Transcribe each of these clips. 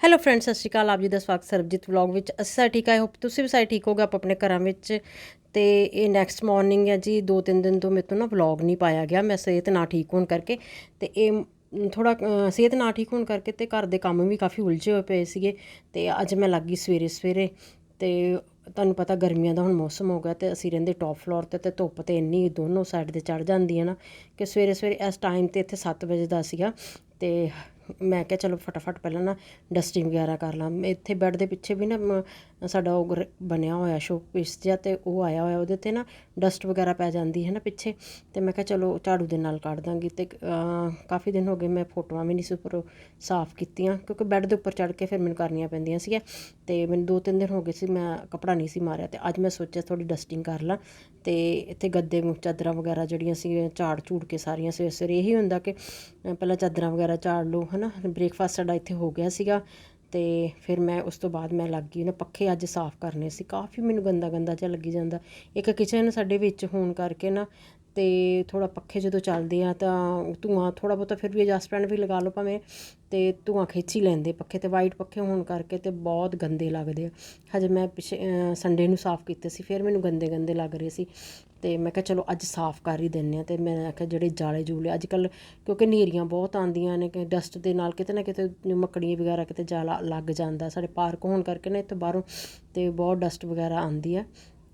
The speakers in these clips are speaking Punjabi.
ਹੈਲੋ ਫਰੈਂਡਸ ਸਤਿ ਸ਼੍ਰੀ ਅਕਾਲ। ਆਪ ਜੀ ਦਾ ਸਵਾਗਤ ਸਰਬਜੀਤ ਵਲੌਗ ਵਿੱਚ। ਅਸੀਂ ਸਾਰੇ ਠੀਕ ਆਏ ਹੋਪ ਤੁਸੀਂ ਵੀ ਸਾਰੇ ਠੀਕ ਹੋਗੇ ਆਪ ਆਪਣੇ ਘਰਾਂ ਵਿੱਚ। ਤੇ ਇਹ ਨੈਕਸਟ ਮਾਰਨਿੰਗ ਹੈ ਜੀ। ਦੋ ਤਿੰਨ ਦਿਨ ਤੋਂ ਮੇਰੇ ਤੋਂ ਨਾ ਵਲੌਗ ਨਹੀਂ ਪਾਇਆ ਗਿਆ। ਮੈਂ ਸਿਹਤ ਨਾ ਠੀਕ ਹੋਣ ਕਰਕੇ ਤੇ ਇਹ ਥੋੜਾ ਸਿਹਤ ਨਾ ਠੀਕ ਹੋਣ ਕਰਕੇ ਤੇ ਘਰ ਦੇ ਕੰਮ ਵੀ ਕਾਫੀ ਉਲਝੇ ਹੋਏ ਪਏ ਸੀਗੇ। ਤੇ ਅੱਜ ਮੈਂ ਲੱਗੀ ਸਵੇਰੇ ਸਵੇਰੇ। ਤੇ ਤੁਹਾਨੂੰ ਪਤਾ ਗਰਮੀਆਂ ਦਾ ਹੁਣ ਮੌਸਮ ਹੋ ਗਿਆ ਤੇ ਅਸੀਂ ਰਹਿੰਦੇ ਟੌਪ ਫਲੋਰ ਤੇ ਤੇ ਧੁੱਪ ਤੇ ਇੰਨੀ ਦੋਨੋਂ ਸਾਈਡ ਤੇ ਚੜ ਜਾਂਦੀ ਹੈ ਨਾ ਕਿ ਸਵੇਰੇ ਸਵੇਰੇ ਇਸ ਟਾਈਮ ਤੇ ਇੱਥੇ 7 ਵਜੇ ਦਾ ਸੀਗਾ। ਤੇ ਮੈਂ ਕਿਹਾ ਚਲੋ ਫਟਾਫਟ ਪਹਿਲਾਂ ਨਾ ਡਸਟਿੰਗ ਵਗੈਰਾ ਕਰ ਲਾਂ। ਇੱਥੇ ਬੈੱਡ ਦੇ ਪਿੱਛੇ ਵੀ ਨਾ ਸਾਡਾ ਉਹ ਗਰ- ਬਣਿਆ ਹੋਇਆ ਸ਼ੋਪੀਸ ਜਿਹਾ ਤੇ ਉਹ ਆਇਆ ਹੋਇਆ, ਉਹਦੇ ਤੇ ਨਾ ਡਸਟ ਵਗੈਰਾ ਪੈ ਜਾਂਦੀ ਹੈ ਨਾ ਪਿੱਛੇ। ਤੇ ਮੈਂ ਕਿਹਾ ਚਲੋ ਝਾੜੂ ਦੇ ਨਾਲ ਕੱਢ ਦਾਂਗੀ ਤੇ ਕਾਫੀ ਦਿਨ ਹੋ ਗਏ ਮੈਂ ਫੋਟੋਆਂ ਵੀ ਨਹੀਂ ਸੀ ਉੱਪਰ ਸਾਫ਼ ਕੀਤੀਆਂ, ਕਿਉਂਕਿ ਬੈੱਡ ਦੇ ਉੱਪਰ ਚੜ ਕੇ ਫਿਰ ਮੈਨੂੰ ਕਰਨੀਆਂ ਪੈਂਦੀਆਂ ਸੀਗੀਆਂ। ਤੇ ਮੈਨੂੰ ਦੋ ਤਿੰਨ ਦਿਨ ਹੋ ਗਏ ਸੀ, ਮੈਂ ਕੱਪੜਾ ਨਹੀਂ ਸੀ ਮਾਰਿਆ ਤੇ ਅੱਜ ਮੈਂ ਸੋਚਿਆ ਥੋੜੀ ਡਸਟਿੰਗ ਕਰ ਲਾਂ। ਤੇ ਇੱਥੇ ਗੱਦੇ ਚਾਦਰਾਂ ਵਗੈਰਾ ਜਿਹੜੀਆਂ ਸੀ ਝਾੜ ਝੂੜ ਕੇ ਸਾਰੀਆਂ ਸਵੇਰੇ ਸਵੇਰੇ ਇਹੀ ਹੁੰਦਾ ਕਿ ਪਹਿਲਾਂ ਚਾਦਰਾਂ ਵਗੈਰਾ ਝਾੜ ਲਓ ਹਨਾ ਬ੍ਰੇਕਫਾਸਟ ਸਾਡਾ ਇੱਥੇ ਹੋ ਗਿਆ ਸੀਗਾ ਤੇ ਫਿਰ ਮੈਂ ਉਸ ਤੋਂ ਬਾਅਦ ਮੈਂ ਲੱਗ ਗਈ ਨਾ ਪੱਖੇ ਅੱਜ ਸਾਫ਼ ਕਰਨੇ ਸੀ, ਕਾਫੀ ਮੈਨੂੰ ਗੰਦਾ ਗੰਦਾ ਜਿਹਾ ਲੱਗੀ ਜਾਂਦਾ। ਇੱਕ ਕਿਚਨ ਸਾਡੇ ਵਿੱਚ ਹੋਣ ਕਰਕੇ ਨਾ ਤੇ ਥੋੜਾ ਪੱਖੇ ਜਦੋਂ ਚੱਲਦੇ ਆ ਤਾਂ ਧੂਆਂ ਥੋੜਾ ਬਹੁਤਾ ਫਿਰ ਵੀ ਐਡਜਸਟਮੈਂਟ ਵੀ ਲਗਾ ਲਓ ਭਾਵੇਂ ਤੇ ਧੂਆਂ ਖਿੱਚ ਹੀ ਲੈਂਦੇ ਪੱਖੇ ਤੇ ਵਾਈਟ ਪੱਖੇ ਹੋਣ ਕਰਕੇ ਤੇ ਬਹੁਤ ਗੰਦੇ ਲੱਗਦੇ ਆ। ਹਜੇ ਮੈਂ ਪਿਛੇ ਸੰਡੇ ਨੂੰ ਸਾਫ਼ ਕੀਤੇ ਸੀ, ਫਿਰ ਮੈਨੂੰ ਗੰਦੇ ਗੰਦੇ ਲੱਗ ਰਹੇ ਸੀ। ਤੇ ਮੈਂ ਕਿਹਾ ਚਲੋ ਅੱਜ ਸਾਫ਼ ਕਰ ਹੀ ਦਿੰਨੇ ਆ ਤੇ ਮੈਂ ਆਖਿਆ ਜਿਹੜੇ ਜਾਲੇ ਜੂਲੇ, ਅੱਜ ਕੱਲ ਕਿਉਂਕਿ ਨੇਰੀਆਂ ਬਹੁਤ ਆਉਂਦੀਆਂ ਨੇ ਕਿ ਡਸਟ ਦੇ ਨਾਲ ਕਿਤੇ ਨਾ ਕਿਤੇ ਮੱਕੜੀਆਂ ਵਗੈਰਾ ਕਿਤੇ ਜਾਲਾ ਲੱਗ ਜਾਂਦਾ, ਸਾਡੇ ਪਾਰਕ ਹੋਣ ਕਰਕੇ ਨਾ ਇੱਥੇ ਬਾਹਰੋਂ ਤੇ ਬਹੁਤ ਡਸਟ ਵਗੈਰਾ ਆਉਂਦੀ ਆ।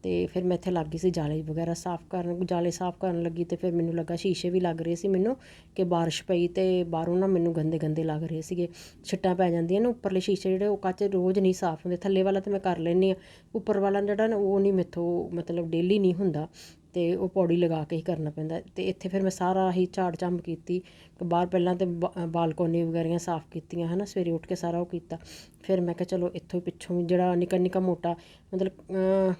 ਤੇ ਫਿਰ ਮੈਂ ਇੱਥੇ ਲੱਗ ਗਈ ਸੀ ਜਾਲੇ ਵਗੈਰਾ ਸਾਫ਼ ਕਰਨ, ਜਾਲੇ ਸਾਫ਼ ਕਰਨ ਲੱਗੀ ਤੇ ਫਿਰ ਮੈਨੂੰ ਲੱਗਾ ਸ਼ੀਸ਼ੇ ਵੀ ਲੱਗ ਰਹੇ ਸੀ ਮੈਨੂੰ ਕਿ ਬਾਰਿਸ਼ ਪਈ ਤੇ ਬਾਹਰੋਂ ਨਾ ਮੈਨੂੰ ਗੰਦੇ ਗੰਦੇ ਲੱਗ ਰਹੇ ਸੀਗੇ। ਛਿੱਟਾਂ ਪੈ ਜਾਂਦੀਆਂ ਨੇ ਉੱਪਰਲੇ ਸ਼ੀਸ਼ੇ ਜਿਹੜੇ, ਉਹ ਕੱਚ ਰੋਜ਼ ਨਹੀਂ ਸਾਫ਼ ਹੁੰਦੇ। ਥੱਲੇ ਵਾਲਾ ਤੇ ਮੈਂ ਕਰ ਲੈਂਦੀ ਆ ਉੱਪਰ ਵਾਲਾ ਜਿਹੜਾ ਨਾ, ਉਹ ਨਹੀਂ ਮੇਥੋਂ ਮਤਲਬ ਡੇਲੀ ਨਹੀਂ ਹੁੰਦਾ। ਅਤੇ ਉਹ ਪੌੜੀ ਲਗਾ ਕੇ ਹੀ ਕਰਨਾ ਪੈਂਦਾ। ਅਤੇ ਇੱਥੇ ਫਿਰ ਮੈਂ ਸਾਰਾ ਹੀ ਝਾੜ ਝੰਬ ਕੀਤੀ। ਬਾਹਰ ਪਹਿਲਾਂ ਤਾਂ ਬਾ- ਬਾਲਕੋਨੀ ਵਗੈਰੀਆਂ ਸਾਫ਼ ਕੀਤੀਆਂ ਹੈ ਨਾ ਸਵੇਰੇ ਉੱਠ ਕੇ ਸਾਰਾ ਉਹ ਕੀਤਾ। ਫਿਰ ਮੈਂ ਕਿਹਾ ਚਲੋ ਇੱਥੋਂ ਪਿੱਛੋਂ ਜਿਹੜਾ ਨਿੱਕਾ ਨਿੱਕਾ ਮੋਟਾ ਮਤਲਬ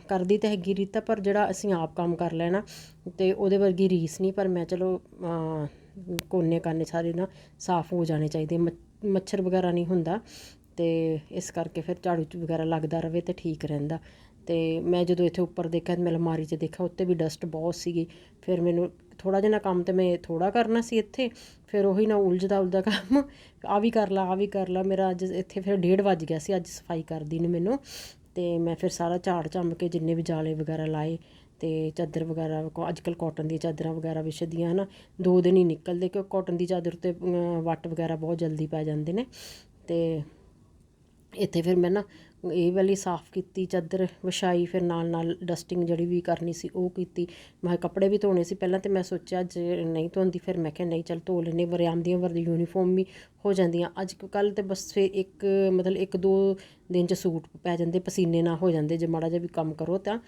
ਕਰਦੀ ਤਾਂ ਹੈਗੀ ਰੀਤਾ ਪਰ ਜਿਹੜਾ ਅਸੀਂ ਆਪ ਕੰਮ ਕਰ ਲੈਣਾ ਅਤੇ ਉਹਦੇ ਵਰਗੀ ਰੀਸ ਨਹੀਂ ਪਰ ਮੈਂ ਚਲੋ ਅਹ, ਕੋਨੇ ਕਾਨੇ ਸਾਰੇ ਨਾ ਸਾਫ਼ ਹੋ ਜਾਣੇ ਚਾਹੀਦੇ। ਮੱਛ- ਮੱਛਰ ਵਗੈਰਾ ਨਹੀਂ ਹੁੰਦਾ। ਅਤੇ ਇਸ ਕਰਕੇ ਫਿਰ ਝਾੜੂ ਵਗੈਰਾ ਲੱਗਦਾ ਰਵੇ ਤਾਂ ਠੀਕ ਰਹਿੰਦਾ। ਅਤੇ ਮੈਂ ਜਦੋਂ ਇੱਥੇ ਉੱਪਰ ਦੇਖਿਆ ਮੈਂ ਅਲਮਾਰੀ 'ਚ ਦੇਖਿਆ, ਉੱਤੇ ਵੀ ਡਸਟ ਬਹੁਤ ਸੀਗੀ। ਫਿਰ ਮੈਨੂੰ ਥੋੜ੍ਹਾ ਜਿਹਾ ਕੰਮ ਤਾਂ ਮੈਂ ਥੋੜ੍ਹਾ ਕਰਨਾ ਸੀ ਇੱਥੇ, ਫਿਰ ਉਹੀ ਨਾ ਉਲਝਦਾ ਉਲਝਦਾ ਕੰਮ ਆ ਵੀ ਕਰ ਲਾ ਆ ਵੀ ਕਰ ਲਾ, ਮੇਰਾ ਅੱਜ ਇੱਥੇ ਫਿਰ ਡੇਢ ਵੱਜ ਗਿਆ ਸੀ, ਅੱਜ ਸਫ਼ਾਈ ਕਰਦੀ ਨੂੰ ਮੈਨੂੰ। ਅਤੇ ਮੈਂ ਫਿਰ ਸਾਰਾ ਝਾੜ ਝੰਮ ਕੇ ਜਿੰਨੇ ਵੀ ਜਾਲੇ ਵਗੈਰਾ ਲਾਏ ਅਤੇ ਚਾਦਰ ਵਗੈਰਾ ਅੱਜ ਕੱਲ੍ਹ ਕਾਟਨ ਦੀਆਂ ਚਾਦਰਾਂ ਵਗੈਰਾ ਵਿਛਦੀਆਂ ਹਨਾ, ਦੋ ਦਿਨ ਹੀ ਨਿਕਲਦੇ ਕਿਉਂਕਿ ਕਾਟਨ ਦੀ ਚਾਦਰ ਤੇ ਵੱਟ ਵਗੈਰਾ ਬਹੁਤ ਜਲਦੀ ਪੈ ਜਾਂਦੇ ਨੇ। ਅਤੇ ਇੱਥੇ ਫਿਰ ਮੈਂ ਨਾ ਇਹ ਵਾਲੀ ਸਾਫ਼ ਕੀਤੀ, ਚਾਦਰ ਵਿਛਾਈ, ਫਿਰ ਨਾਲ ਨਾਲ ਡਸਟਿੰਗ ਜਿਹੜੀ ਵੀ ਕਰਨੀ ਸੀ ਉਹ ਕੀਤੀ। ਮੈਂ ਕੱਪੜੇ ਵੀ ਧੋਣੇ ਸੀ ਪਹਿਲਾਂ ਤੇ ਮੈਂ ਸੋਚਿਆ ਜੇ ਨਹੀਂ ਧੋਂਦੀ ਫਿਰ ਮੈਂ ਕਿਹਾ ਨਹੀਂ ਚੱਲ ਧੋ ਲੈਨੇ ਵਰਿਆਮ ਦੀਆਂ ਵਰਦੀ ਯੂਨੀਫਾਰਮ ਵੀ ਹੋ ਜਾਂਦੀਆਂ। ਅੱਜ ਕੱਲ ਤੇ ਬਸ ਫਿਰ ਇੱਕ ਮਤਲਬ ਇੱਕ ਦੋ ਦਿਨ ਚ ਸੂਟ ਪੈ ਜਾਂਦੇ, ਪਸੀਨੇ ਨਾ ਹੋ ਜਾਂਦੇ ਜੇ ਮਾੜਾ ਜਿਹਾ ਵੀ ਕੰਮ ਕਰੋ ਤਾਂ।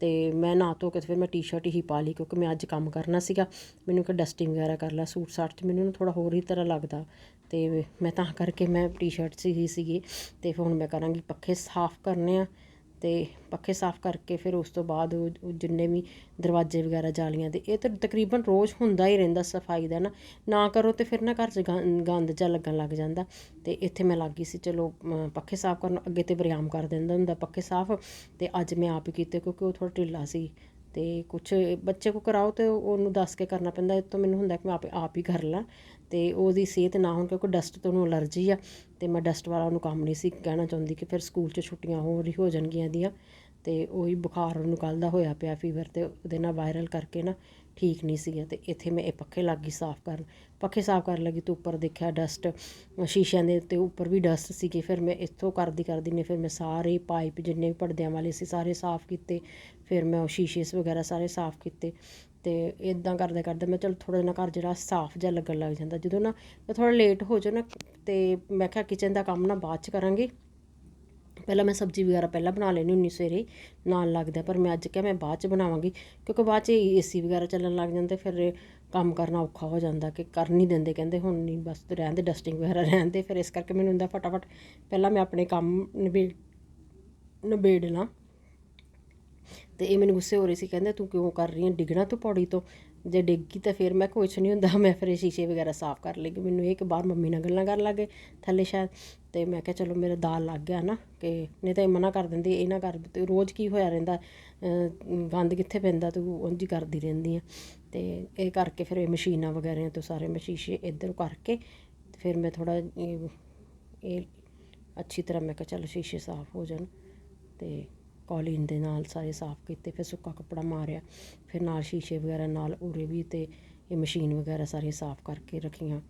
ਤੇ ਮੈਂ ਨਾ ਧੋ ਕੇ ਫਿਰ ਮੈਂ ਟੀ-ਸ਼ਰਟ ਹੀ ਪਾ ਲਈ ਕਿਉਂਕਿ ਮੈਂ ਅੱਜ ਕੰਮ ਕਰਨਾ ਸੀਗਾ। ਮੈਨੂੰ ਕਿ ਡਸਟਿੰਗ ਵਗੈਰਾ ਕਰ ਲਾ, ਸੂਟ ਸਾਟ 'ਚ ਮੈਨੂੰ ਥੋੜਾ ਹੋਰ ਹੀ ਤਰ੍ਹਾਂ ਲੱਗਦਾ। ਅਤੇ ਮੈਂ ਤਾਂ ਕਰਕੇ ਮੈਂ ਟੀ-ਸ਼ਰਟ ਸੀਗੀ ਹੀ ਸੀਗੀ ਤੇ ਹੁਣ ਮੈਂ ਕਰਾਂਗੀ ਪੱਖੇ ਸਾਫ਼ ਕਰਨੇ ਆ ਅਤੇ ਪੱਖੇ ਸਾਫ਼ ਕਰਕੇ ਫਿਰ ਉਸ ਤੋਂ ਬਾਅਦ ਉਹ ਜਿੰਨੇ ਵੀ ਦਰਵਾਜ਼ੇ ਵਗੈਰਾ ਜਾਲੀਆਂ ਦੇ, ਇਹ ਤਾਂ ਤਕਰੀਬਨ ਰੋਜ਼ ਹੁੰਦਾ ਹੀ ਰਹਿੰਦਾ ਸਫ਼ਾਈ ਦਾ ਨਾ ਨਾ ਕਰੋ ਤੇ ਫਿਰ ਨਾ ਘਰ 'ਚ ਗੰਦ ਜਿਹਾ ਲੱਗਣ ਲੱਗ ਜਾਂਦਾ ਅਤੇ ਇੱਥੇ ਮੈਂ ਲੱਗ ਗਈ ਸੀ ਚਲੋ ਪੱਖੇ ਸਾਫ਼ ਕਰਨ ਅੱਗੇ ਤੇ ਵਰਿਆਮ ਕਰ ਦਿੰਦਾ ਹੁੰਦਾ ਪੱਖੇ ਸਾਫ਼ ਅਤੇ ਅੱਜ ਮੈਂ ਆਪ ਹੀ ਕੀਤੇ ਕਿਉਂਕਿ ਉਹ ਥੋੜ੍ਹਾ ਢਿੱਲਾ ਸੀ ਅਤੇ ਕੁਛ ਬੱਚੇ ਕੋ ਕਰਾਓ ਤੇ ਉਹਨੂੰ ਦੱਸ ਕੇ ਕਰਨਾ ਪੈਂਦਾ, ਇਹ ਤੋਂ ਮੈਨੂੰ ਹੁੰਦਾ ਕਿ ਮੈਂ ਆਪ ਆਪ ਹੀ ਕਰ ਲਾਂ ਅਤੇ ਉਹਦੀ ਸਿਹਤ ਨਾ ਹੋਣ ਕਿਉਂਕਿ ਡਸਟ ਤੋਂ ਉਹਨੂੰ ਐਲਰਜੀ ਆ ਅਤੇ ਮੈਂ ਡਸਟ ਵਾਲਾ ਉਹਨੂੰ ਕੰਮ ਨਹੀਂ ਸੀ ਕਹਿਣਾ ਚਾਹੁੰਦੀ ਕਿ ਫਿਰ ਸਕੂਲ 'ਚ ਛੁੱਟੀਆਂ ਹੋ ਰਹੀ ਹੋ ਜਾਣਗੀਆਂ ਇਹਦੀਆਂ ਅਤੇ ਉਹੀ ਬੁਖਾਰ ਉਹਨੂੰ ਕੱਲ੍ਹ ਦਾ ਹੋਇਆ ਪਿਆ ਫੀਵਰ ਅਤੇ ਉਹਦੇ ਨਾਲ ਵਾਇਰਲ ਕਰਕੇ ਨਾ ਠੀਕ ਨਹੀਂ ਸੀਗਾ ਅਤੇ ਇੱਥੇ ਮੈਂ ਇਹ ਪੱਖੇ ਲੱਗ ਗਈ ਸਾਫ਼ ਕਰਨ, ਪੱਖੇ ਸਾਫ਼ ਕਰਨ ਲੱਗੀ ਤਾਂ ਉੱਪਰ ਦੇਖਿਆ ਡਸਟ ਸ਼ੀਸ਼ਿਆਂ ਦੇ ਉੱਤੇ ਉੱਪਰ ਵੀ ਡਸਟ ਸੀਗੀ, ਫਿਰ ਮੈਂ ਇੱਥੋਂ ਕਰਦੀ ਕਰਦੀ ਨੇ ਫਿਰ ਮੈਂ ਸਾਰੇ ਪਾਈਪ ਜਿੰਨੇ ਵੀ ਪਰਦਿਆਂ ਵਾਲੇ ਸੀ ਸਾਰੇ ਸਾਫ਼ ਕੀਤੇ, ਫਿਰ ਮੈਂ ਉਹ ਸ਼ੀਸ਼ੇਸ ਵਗੈਰਾ ਸਾਰੇ ਸਾਫ਼ ਕੀਤੇ ਅਤੇ ਇੱਦਾਂ ਕਰਦੇ ਕਰਦੇ ਮੈਂ ਚਲ ਥੋੜ੍ਹਾ ਜਿਹਾ ਘਰ ਜਿਹੜਾ ਸਾਫ਼ ਜਿਹਾ ਲੱਗਣ ਲੱਗ ਜਾਂਦਾ। ਜਦੋਂ ਨਾ ਮੈਂ ਥੋੜ੍ਹਾ ਲੇਟ ਹੋ ਜਾ ਨਾ ਅਤੇ ਮੈਂ ਕਿਹਾ ਕਿਚਨ ਦਾ ਕੰਮ ਨਾ ਬਾਅਦ ਚ ਕਰਾਂਗੀ। ਪਹਿਲਾਂ ਮੈਂ ਸਬਜ਼ੀ ਵਗੈਰਾ ਪਹਿਲਾਂ ਬਣਾ ਲੈਣੀ ਹੁੰਦੀ ਸਵੇਰੇ, ਨਾਲ ਲੱਗਦਾ ਪਰ ਮੈਂ ਅੱਜ ਕਿਹਾ ਮੈਂ ਬਾਅਦ ਚ ਬਣਾਵਾਂਗੀ, ਕਿਉਂਕਿ ਬਾਅਦ ਚ ਏਸੀ ਵਗੈਰਾ ਚੱਲਣ ਲੱਗ ਜਾਂਦੇ ਫਿਰ ਕੰਮ ਕਰਨਾ ਔਖਾ ਹੋ ਜਾਂਦਾ ਕਿ ਕਰ ਨਹੀਂ ਦਿੰਦੇ ਕਹਿੰਦੇ ਹੁਣ ਨਹੀਂ ਬਸ ਰਹਿਣ ਦੇ ਡਸਟਿੰਗ ਵਗੈਰਾ ਰਹਿਣ ਦੇ ਫਿਰ ਇਸ ਕਰਕੇ ਮੈਨੂੰ ਹੁੰਦਾ ਫਟਾਫਟ ਪਹਿਲਾਂ ਮੈਂ ਆਪਣੇ ਕੰਮ ਨਿਬੇੜ ਨਿਬੇੜ ਲਾਂ। ਤੇ ਇਹ ਮੈਨੂੰ ਗੁੱਸੇ ਹੋ ਰਹੀ ਸੀ, ਕਹਿੰਦੇ ਤੂੰ ਕਿਉਂ ਕਰ ਰਹੀ ਹੈ ਡਿੱਗਣਾ ਤੂੰ ਪੌੜੀ ਤੋਂ? ਜੇ ਡਿੱਗ ਗਈ ਤਾਂ ਫਿਰ ਮੈਂ ਕੁਛ ਨਹੀਂ ਹੁੰਦਾ, ਮੈਂ ਫਿਰ ਇਹ ਸ਼ੀਸ਼ੇ ਵਗੈਰਾ ਸਾਫ਼ ਕਰ ਲੇਗੀ ਮੈਨੂੰ ਇਹ ਕਿ ਬਾਹਰ ਮੰਮੀ ਨਾਲ ਗੱਲਾਂ ਕਰਨ ਲੱਗੇ ਥੱਲੇ ਸ਼ਾਇਦ। ਤੇ ਮੈਂ ਕਿਹਾ ਚਲੋ ਮੇਰਾ ਦਾਲ ਲੱਗ ਗਿਆ ਨਾ, ਕਿ ਨਹੀਂ ਤਾਂ ਇਹ ਮਨਾ ਕਰ ਦਿੰਦੀ, ਇਹ ਨਾ ਕਰ ਤੇ ਰੋਜ਼ ਕੀ ਹੋਇਆ ਰਹਿੰਦਾ ਗੰਦ ਕਿੱਥੇ ਪੈਂਦਾ ਤੂੰ, ਉਂਝ ਹੀ ਕਰਦੀ ਰਹਿੰਦੀ ਆ। ਤੇ ਇਹ ਕਰਕੇ ਫਿਰ ਇਹ ਮਸ਼ੀਨਾਂ ਵਗੈਰਾ ਤੋਂ ਸਾਰੇ ਮੈਂ ਸ਼ੀਸ਼ੇ ਇੱਧਰ ਕਰਕੇ ਫਿਰ ਮੈਂ ਥੋੜਾ ਇਹ, ਅੱਛੀ ਤਰ੍ਹਾਂ ਮੈਂ ਕਿਹਾ ਚੱਲ ਸ਼ੀਸ਼ੇ ਸਾਫ਼ ਹੋ ਜਾਣ। ਤੇ ਕੌਲੀਨ ਦੇ ਨਾਲ ਸਾਰੇ ਸਾਫ਼ ਕੀਤੇ, ਫਿਰ ਸੁੱਕਾ ਕੱਪੜਾ ਮਾਰਿਆ, ਫਿਰ ਨਾਲ ਸ਼ੀਸ਼ੇ ਵਗੈਰਾ, ਨਾਲ ਉਰੇ ਵੀ ਤੇ ਇਹ ਮਸ਼ੀਨ ਵਗੈਰਾ ਸਾਰੀ ਸਾਫ਼ ਕਰਕੇ ਰੱਖੀਆਂ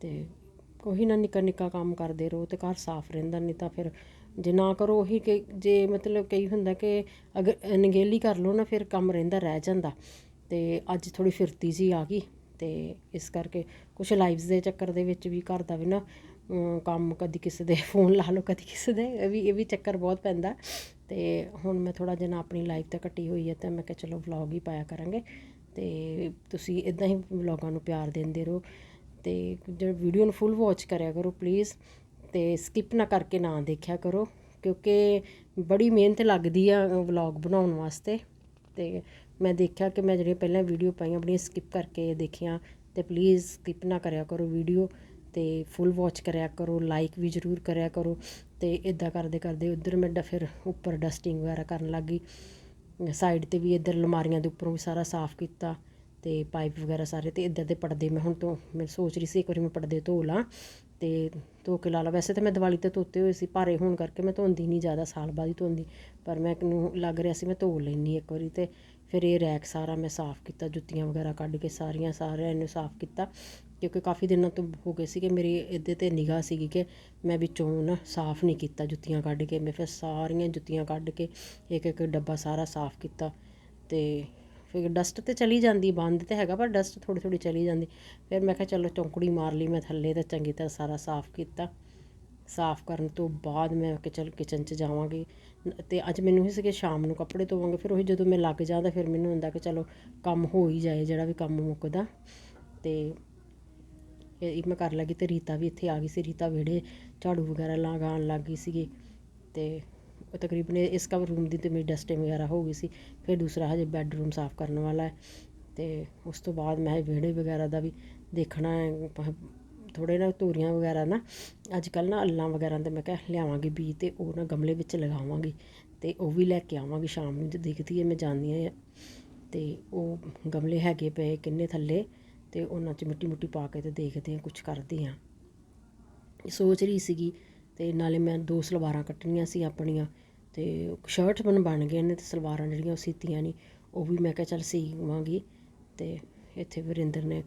ਤੇ ਉਹੀ ਨਾ ਨਿੱਕਾ ਨਿੱਕਾ ਕੰਮ ਕਰਦੇ ਰਹੋ ਤੇ ਘਰ ਸਾਫ਼ ਰਹਿੰਦਾ, ਨਹੀਂ ਤਾਂ ਫਿਰ ਜੇ ਨਾ ਕਰੋ ਉਹੀ ਕਿ ਜੇ ਮਤਲਬ ਕਈ ਹੁੰਦਾ ਕਿ ਅਗਰ ਅਣਗਹਿਲੀ ਕਰ ਲਓ ਨਾ ਫਿਰ ਕੰਮ ਰਹਿੰਦਾ, ਰਹਿ ਜਾਂਦਾ ਤੇ ਅੱਜ ਥੋੜੀ ਫਿਰਤੀ ਜੀ ਆ ਗਈ ਤੇ ਇਸ ਕਰਕੇ ਕੁਛ ਲਾਈਵਸ ਦੇ ਚੱਕਰ ਦੇ ਵਿੱਚ ਵੀ ਘਰ ਦਾ ਵੀ ਨਾ ਕੰਮ ਕਦੀ ਕਿਸੇ ਦੇ, ਫੋਨ ਲਾ ਲਓ ਕਦੀ ਕਿਸੇ ਦੇ, ਇਹ ਵੀ ਇਹ ਵੀ ਚੱਕਰ ਬਹੁਤ ਪੈਂਦਾ। ਤੇ ਹੁਣ ਮੈਂ ਥੋੜਾ ਜਿਹਾ ਆਪਣੀ ਲਾਈਫ ਤਾਂ ਘਟੀ ਹੋਈ ਹੈ ਤਾਂ ਮੈਂ ਕਿਹਾ ਚਲੋ ਵਲੌਗ ਹੀ ਪਾਇਆ ਕਰਾਂਗੇ। ਤੇ ਤੁਸੀਂ ਇਦਾਂ ਹੀ ਵਲੌਗਾਂ ਨੂੰ ਪਿਆਰ ਦਿੰਦੇ ਰਹੋ ਤੇ ਜਿਹੜਾ ਵੀਡੀਓ ਨੂੰ ਫੁੱਲ ਵਾਚ ਕਰਿਆ ਕਰੋ ਪਲੀਜ਼ ਤੇ ਸਕਿਪ ਨਾ ਕਰਕੇ ਨਾ ਦੇਖਿਆ ਕਰੋ, ਕਿਉਂਕਿ ਬੜੀ ਮਿਹਨਤ ਲੱਗਦੀ ਆ ਵਲੌਗ ਬਣਾਉਣ ਵਾਸਤੇ। ਤੇ ਮੈਂ ਦੇਖਿਆ ਕਿ ਮੈਂ ਜਿਹੜੀਆਂ ਪਹਿਲਾਂ ਵੀਡੀਓ ਪਾਈਆਂ ਬੜੀਆਂ ਸਕਿਪ ਕਰਕੇ ਦੇਖੀਆਂ, ਤੇ ਪਲੀਜ਼ ਸਕਿਪ ਨਾ ਕਰਿਆ ਕਰੋ ਵੀਡੀਓ ਅਤੇ ਫੁੱਲ ਵਾਚ ਕਰਿਆ ਕਰੋ ਲਾਈਕ ਵੀ ਜ਼ਰੂਰ ਕਰਿਆ ਕਰੋ ਅਤੇ ਇੱਦਾਂ ਕਰਦੇ ਕਰਦੇ ਉੱਧਰ ਮੈਂ ਡ- ਫਿਰ ਉੱਪਰ ਡਸਟਿੰਗ ਵਗੈਰਾ ਕਰਨ ਲੱਗ ਗਈ। ਸਾਈਡ ਤੇ ਵੀ ਇੱਧਰ ਅਲਮਾਰੀਆਂ ਦੇ ਉੱਪਰੋਂ ਵੀ ਸਾਰਾ ਸਾਫ਼ ਕੀਤਾ ਅਤੇ ਪਾਈਪ ਵਗੈਰਾ ਸਾਰੇ ਅਤੇ ਇੱਧਰ ਦੇ ਪਰਦੇ ਮੈਂ ਹੁਣ ਤੋਂ, ਮੈਂ ਸੋਚ ਰਹੀ ਸੀ ਇੱਕ ਵਾਰੀ ਮੈਂ ਪਰਦੇ ਧੋ ਲਾਂ ਅਤੇ ਧੋ ਕੇ ਲਾ ਲਾ। ਵੈਸੇ ਤਾਂ ਮੈਂ ਦੀਵਾਲੀ ਤੇ ਧੋਤੇ ਹੋਏ ਸੀ, ਭਾਰੇ ਹੋਣ ਕਰਕੇ ਮੈਂ ਧੋਂਦੀ ਨਹੀਂ ਜ਼ਿਆਦਾ, ਸਾਲ ਬਾਅਦ ਹੀ ਧੋਂਦੀ। ਪਰ ਮੈਂ ਨੂੰ ਲੱਗ ਰਿਹਾ ਸੀ ਮੈਂ ਧੋ ਲੈਣੀ ਇੱਕ ਵਾਰੀ ਤੇ ਫਿਰ ਇਹ ਰੈਕ ਸਾਰਾ ਮੈਂ ਸਾਫ਼ ਕੀਤਾ, ਜੁੱਤੀਆਂ ਵਗੈਰਾ ਕੱਢ ਕੇ ਸਾਰੀਆਂ ਸਾਰਿਆਂ ਨੂੰ ਸਾਫ਼ ਕੀਤਾ। ਕਿਉਂਕਿ ਕਾਫੀ ਦਿਨਾਂ ਤੋਂ ਹੋ ਗਏ ਸੀਗੇ, ਮੇਰੀ ਇਹਦੇ ਤੇ ਨਿਗਾਹ ਸੀਗੀ ਕਿ ਮੈਂ ਵਿੱਚੋਂ ਨਾ ਸਾਫ਼ ਨਹੀਂ ਕੀਤਾ ਜੁੱਤੀਆਂ ਕੱਢ ਕੇ, ਮੈਂ ਫਿਰ ਸਾਰੀਆਂ ਜੁੱਤੀਆਂ ਕੱਢ ਕੇ ਇੱਕ ਇੱਕ ਡੱਬਾ ਸਾਰਾ ਸਾਫ਼ ਕੀਤਾ ਅਤੇ ਫਿਰ ਡਸਟ ਤਾਂ ਚਲੀ ਜਾਂਦੀ, ਬੰਦ ਤਾਂ ਹੈਗਾ ਪਰ ਡਸਟ ਥੋੜ੍ਹੀ ਥੋੜ੍ਹੀ ਚਲੀ ਜਾਂਦੀ। ਫਿਰ ਮੈਂ ਕਿਹਾ ਚਲੋ ਚੌਂਕੜੀ ਮਾਰ ਲਈ, ਮੈਂ ਥੱਲੇ ਤਾਂ ਚੰਗੀ ਤਰ੍ਹਾਂ ਸਾਰਾ ਸਾਫ਼ ਕੀਤਾ। ਸਾਫ਼ ਕਰਨ ਤੋਂ ਬਾਅਦ ਮੈਂ ਕਿ ਚਲ ਕਿਚਨ 'ਚ ਜਾਵਾਂਗੀ ਅਤੇ ਅੱਜ ਮੈਨੂੰ ਹੀ ਸੀ ਕਿ ਸ਼ਾਮ ਨੂੰ ਕੱਪੜੇ ਧੋਵਾਂਗੇ, ਫਿਰ ਉਹੀ ਜਦੋਂ ਮੈਂ ਲੱਗ ਜਾਂਦਾ ਫਿਰ ਮੈਨੂੰ ਹੁੰਦਾ ਕਿ ਚਲੋ ਕੰਮ ਹੋ ਹੀ ਜਾਏ, ਜਿਹੜਾ ਵੀ ਕੰਮ ਮੁੱਕਦਾ ਅਤੇ ਇਹ ਮੈਂ ਕਰ ਲੱਗੀ ਅਤੇ ਰੀਤਾ ਵੀ ਇੱਥੇ ਆ ਗਈ ਸੀ, ਰੀਤਾ ਵਿਹੜੇ ਝਾੜੂ ਵਗੈਰਾ ਲਗਾਉਣ ਲੱਗ ਗਈ ਸੀਗੀ ਅਤੇ ਉਹ ਤਕਰੀਬਨ ਇਸ ਕਵਰ ਰੂਮ ਦੀ ਤਾਂ ਮੇਰੀ ਡਸਟਿੰਗ ਵਗੈਰਾ ਹੋ ਗਈ ਸੀ, ਫਿਰ ਦੂਸਰਾ ਹਜੇ ਬੈਡਰੂਮ ਸਾਫ਼ ਕਰਨ ਵਾਲਾ ਹੈ ਅਤੇ ਉਸ ਤੋਂ ਬਾਅਦ ਮੈਂ ਵਿਹੜੇ ਵਗੈਰਾ ਦਾ ਵੀ ਦੇਖਣਾ ਹੈ ਥੋੜੇ ਨਾ ਤੋਰੀਆਂ ਵਗੈਰਾ ਨਾ, ਅੱਜ ਕੱਲ੍ਹ ਨਾ ਅੱਲਾਂ ਵਗੈਰਾ ਦੇ ਮੈਂ ਕਿਹਾ ਲਿਆਵਾਂਗੀ ਬੀਜ ਅਤੇ ਉਹ ਨਾ ਗਮਲੇ ਵਿੱਚ ਲਗਾਵਾਂਗੀ ਅਤੇ ਉਹ ਵੀ ਲੈ ਕੇ ਆਵਾਂਗੀ, ਸ਼ਾਮ ਨੂੰ ਜੇ ਦਿਖਦੀ ਹੈ ਮੈਂ ਜਾਂਦੀ ਹਾਂ ਅਤੇ ਉਹ ਗਮਲੇ ਹੈਗੇ ਪਏ ਕਿੰਨੇ ਥੱਲੇ ਅਤੇ ਉਹਨਾਂ 'ਚ ਮਿੱਟੀ ਮੁੱਟੀ ਪਾ ਕੇ ਤੇ ਦੇਖਦੇ ਹਾਂ, ਕੁਛ ਕਰਦੇ ਹਾਂ। ਸੋਚ ਰਹੀ ਸੀਗੀ ਅਤੇ ਨਾਲੇ ਮੈਂ ਦੋ ਸਲਵਾਰਾਂ ਕੱਟਣੀਆਂ ਸੀ ਆਪਣੀਆਂ ਅਤੇ ਸ਼ਰਟ ਬਣ ਬਣ ਗਏ ਨੇ ਅਤੇ ਸਲਵਾਰਾਂ ਜਿਹੜੀਆਂ ਉਹ ਸੀਤੀਆਂ ਨਹੀਂ ਉਹ ਵੀ ਮੈਂ ਕਿਹਾ ਚੱਲ ਸੀਵਾਂਗੀ। ਅਤੇ ਇੱਥੇ ਵਰਿੰਦਰ ਨੇ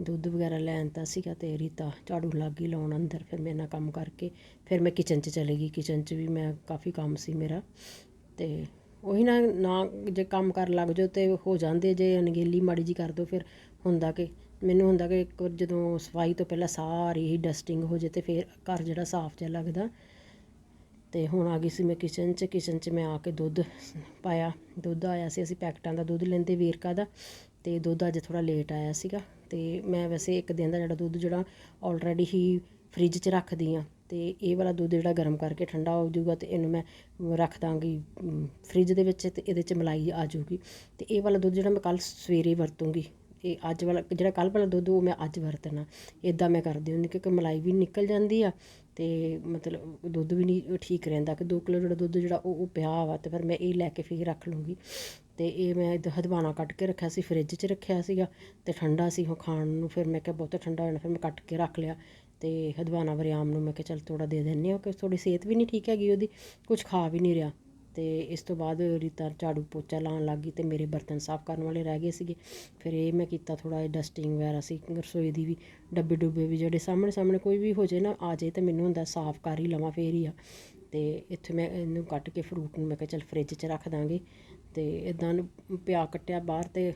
ਦੁੱਧ ਵਗੈਰਾ ਲੈਣ ਤਾਂ ਸੀਗਾ ਅਤੇ ਰੀਤਾ ਝਾੜੂ ਲੱਗ ਗਈ ਲਾਉਣ ਅੰਦਰ, ਫਿਰ ਮੇਰੇ ਨਾਲ ਕੰਮ ਕਰਕੇ, ਫਿਰ ਮੈਂ ਕਿਚਨ 'ਚ ਚਲੇ ਗਈ। ਕਿਚਨ 'ਚ ਵੀ ਮੈਂ ਕਾਫੀ ਕੰਮ ਸੀ ਮੇਰਾ ਅਤੇ ਉਹੀ ਨਾ ਨਾ ਜੇ ਕੰਮ ਕਰਨ ਲੱਗ ਜਾਓ ਤਾਂ ਹੋ ਜਾਂਦੇ ਜੇ ਅਣਗੇਲੀ ਮਾੜੀ ਜੀ ਕਰ ਦੋ ਫਿਰ ਹੁੰਦਾ ਕਿ ਮੈਨੂੰ ਹੁੰਦਾ ਕਿ ਇੱਕ ਵਾਰ ਜਦੋਂ ਸਫ਼ਾਈ ਤੋਂ ਪਹਿਲਾਂ ਸਾਰੀ ਹੀ ਡਸਟਿੰਗ ਹੋ ਜੇ ਤੇ ਫਿਰ ਘਰ ਜਿਹੜਾ ਸਾਫ਼ ਜਿਹਾ ਲੱਗਦਾ। ਅਤੇ ਹੁਣ ਆ ਗਈ ਸੀ ਮੈਂ ਕਿਚਨ 'ਚ ਕਿਚਨ 'ਚ ਮੈਂ ਆ ਕੇ ਦੁੱਧ ਪਾਇਆ। ਦੁੱਧ ਆਇਆ ਸੀ, ਅਸੀਂ ਪੈਕਟਾਂ ਦਾ ਦੁੱਧ ਲੈਂਦੇ ਵੇਰਕਾ ਦਾ ਅਤੇ ਦੁੱਧ ਅੱਜ ਥੋੜ੍ਹਾ ਲੇਟ ਆਇਆ ਸੀਗਾ। ਅਤੇ ਮੈਂ ਵੈਸੇ ਇੱਕ ਦਿਨ ਦਾ ਜਿਹੜਾ ਦੁੱਧ ਜਿਹੜਾ ਆਲਰੇਡੀ ਹੀ ਫਰਿੱਜ 'ਚ ਰੱਖਦੀ ਹਾਂ ਅਤੇ ਇਹ ਵਾਲਾ ਦੁੱਧ ਜਿਹੜਾ ਗਰਮ ਕਰਕੇ ਠੰਡਾ ਹੋ ਜਾਊਗਾ ਅਤੇ ਇਹਨੂੰ ਮੈਂ ਰੱਖ ਦਾਂਗੀ ਫਰਿੱਜ ਦੇ ਵਿੱਚ ਅਤੇ ਇਹਦੇ 'ਚ ਮਲਾਈ ਆ ਜਾਊਗੀ। ਅਤੇ ਇਹ ਵਾਲਾ ਦੁੱਧ ਜਿਹੜਾ ਮੈਂ ਕੱਲ੍ਹ ਸਵੇਰੇ ਵਰਤੂੰਗੀ। ਇਹ ਅੱਜ ਵਾਲਾ, ਜਿਹੜਾ ਕੱਲ੍ਹ ਵਾਲਾ ਦੁੱਧ ਉਹ ਮੈਂ ਅੱਜ ਵਰਤਣਾ। ਇੱਦਾਂ ਮੈਂ ਕਰਦੀ ਹੁੰਦੀ ਕਿਉਂਕਿ ਮਲਾਈ ਵੀ ਨਿਕਲ ਜਾਂਦੀ ਆ ਅਤੇ ਮਤਲਬ ਦੁੱਧ ਵੀ ਨਹੀਂ ਠੀਕ ਰਹਿੰਦਾ। ਕਿ 2 ਕਿਲੋ ਜਿਹੜਾ ਦੁੱਧ ਜਿਹੜਾ ਉਹ ਉਹ ਪਿਆ ਵਾ ਅਤੇ ਫਿਰ ਮੈਂ ਇਹ ਲੈ ਕੇ ਫਿਰ ਰੱਖ ਲੂੰਗੀ। ਅਤੇ ਇਹ ਮੈਂ ਇੱਧਰ ਹਦਵਾਣਾ ਕੱਟ ਕੇ ਰੱਖਿਆ ਸੀ, ਫਰਿੱਜ 'ਚ ਰੱਖਿਆ ਸੀਗਾ ਅਤੇ ਠੰਡਾ ਸੀ ਉਹ ਖਾਣ ਨੂੰ। ਫਿਰ ਮੈਂ ਕਿਹਾ ਬਹੁਤਾ ਠੰਡਾ ਹੋ ਜਾਣਾ ਫਿਰ ਮੈਂ ਕੱਟ ਕੇ ਰੱਖ ਲਿਆ ਅਤੇ ਹਦਵਾਣਾ ਵਰਿਆਮ ਨੂੰ ਮੈਂ ਕਿਹਾ ਚੱਲ ਥੋੜ੍ਹਾ ਦੇ ਦਿੰਨੇ ਹਾਂ ਕਿ ਥੋੜ੍ਹੀ ਸਿਹਤ ਵੀ ਨਹੀਂ ਠੀਕ ਹੈਗੀ ਉਹਦੀ ਕੁਝ ਖਾ ਵੀ ਨਹੀਂ ਰਿਹਾ। ਅਤੇ ਇਸ ਤੋਂ ਬਾਅਦ ਰੀਤਾ ਝਾੜੂ ਪੋਚਾ ਲਾਉਣ ਲੱਗ ਗਈ ਅਤੇ ਮੇਰੇ ਬਰਤਨ ਸਾਫ਼ ਕਰਨ ਵਾਲੇ ਰਹਿ ਗਏ ਸੀਗੇ। ਫਿਰ ਇਹ ਮੈਂ ਕੀਤਾ ਥੋੜ੍ਹਾ ਜਿਹਾ ਡਸਟਿੰਗ ਵਗੈਰਾ ਸੀ, ਰਸੋਈ ਦੀ ਵੀ ਡੱਬੇ ਡੁੱਬੇ ਵੀ ਜਿਹੜੇ ਸਾਹਮਣੇ ਸਾਹਮਣੇ ਕੋਈ ਵੀ ਹੋ ਜੇ ਨਾ, ਆ ਜੇ ਤਾਂ ਮੈਨੂੰ ਹੁੰਦਾ ਸਾਫ਼ ਕਰ ਹੀ ਲਵਾਂ, ਫਿਰ ਹੀ ਆ। ਅਤੇ ਇੱਥੇ ਮੈਂ ਇਹਨੂੰ ਕੱਟ ਕੇ ਫਰੂਟ ਨੂੰ ਮੈਂ ਕਿਹਾ ਚੱਲ ਫਰਿੱਜ 'ਚ ਰੱਖ ਦਾਂਗੀ ਅਤੇ ਇੱਦਾਂ ਨੂੰ ਪਿਆ ਕੱਟਿਆ ਬਾਹਰ ਤੇ